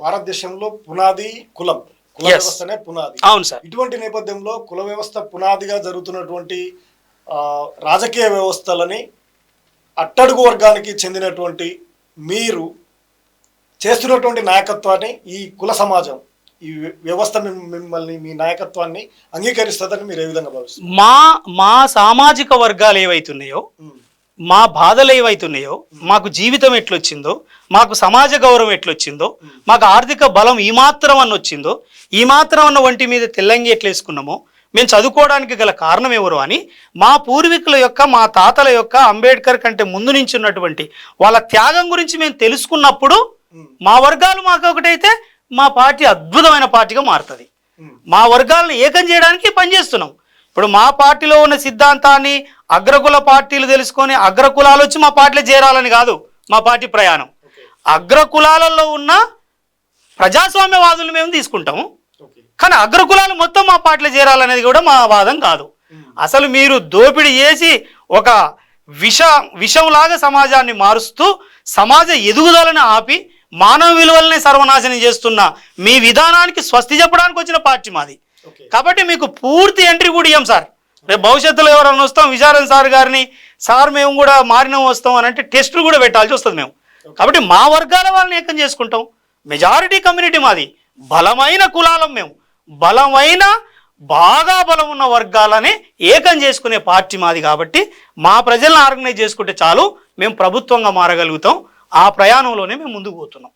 భారతదేశంలో పునాది కులం కుల. వ్యవస్థనే పునాది. అవును సార్. ఇటువంటి నేపథ్యంలో కుల వ్యవస్థ పునాదిగా జరుగుతున్నటువంటి రాజకీయ వ్యవస్థలని అట్టడుగు వర్గానికి చెందినటువంటి మీరు చేస్తున్నటువంటి నాయకత్వాన్ని ఈ కుల సమాజం ఈ వ్య- వ్యవస్థ మిమ్- మిమ్మల్ని మీ నాయకత్వాన్ని అంగీకరిస్తుందని మీరు ఏ విధంగా భావిస్తారు మా మా సామాజిక వర్గాలు ఏవైతున్నాయో మా బాధలు ఏవైతున్నాయో మాకు జీవితం ఎట్లొచ్చిందో మాకు సమాజ గౌరవం ఎట్లొచ్చిందో మాకు ఆర్థిక బలం ఈ మాత్రం అన్న వచ్చిందో ఈ మాత్రం అన్న వంటి మీద తెల్లంగి ఎట్లేసుకున్నామో మేము చదువుకోవడానికి గల కారణం ఎవరు అని మా పూర్వీకుల యొక్క మా తాతల యొక్క అంబేద్కర్ కంటే ముందు నుంచి ఉన్నటువంటి వాళ్ళ త్యాగం గురించి మేము తెలుసుకున్నప్పుడు మా వర్గాలు మాకు ఒకటైతే మా పార్టీ అద్భుతమైన పార్టీగా మారుతుంది. మా వర్గాలను ఏకం చేయడానికి పనిచేస్తున్నాం. ఇప్పుడు మా పార్టీలో ఉన్న సిద్ధాంతాన్ని అగ్రకుల పార్టీలు తెలుసుకొని అగ్రకులాలు వచ్చి మా పార్టీలో చేరాలని కాదు మా పార్టీ ప్రయాణం. అగ్రకులాలలో ఉన్న ప్రజాస్వామ్యవాదులు మేము తీసుకుంటాము. కానీ అగ్రకులాలు మొత్తం మా పార్టీలో చేరాలనేది కూడా మా వాదం కాదు. అసలు మీరు దోపిడీ చేసి ఒక విష విషంలాగా సమాజాన్ని మారుస్తూ సమాజ ఎదుగుదలను ఆపి మానవ విలువలనే సర్వనాశనం చేస్తున్న మీ విధానానికి స్వస్తి చెప్పడానికి వచ్చిన పార్టీ మాది. కాబట్టి మీకు పూర్తి ఎంట్రీ కూడా ఇవ్వం సార్. రేపు భవిష్యత్తులో ఎవరైనా వస్తాం విచారణ సార్ గారిని సార్ మేము కూడా మారినాం వస్తాం అని అంటే టెస్టులు కూడా పెట్టాల్సి వస్తుంది మేము. కాబట్టి మా వర్గాల వాళ్ళని ఏకం చేసుకుంటాం. మెజారిటీ కమ్యూనిటీ మాది. బలమైన కులాలం మేము. బలమైన బాగా బలం ఉన్న వర్గాలని ఏకం చేసుకునే పార్టీ మాది కాబట్టి మా ప్రజలను ఆర్గనైజ్ చేసుకుంటే చాలు మేము ప్రభుత్వంగా మారగలుగుతాం. ఆ ప్రయాణంలోనే మేము ముందుకు పోతున్నాం.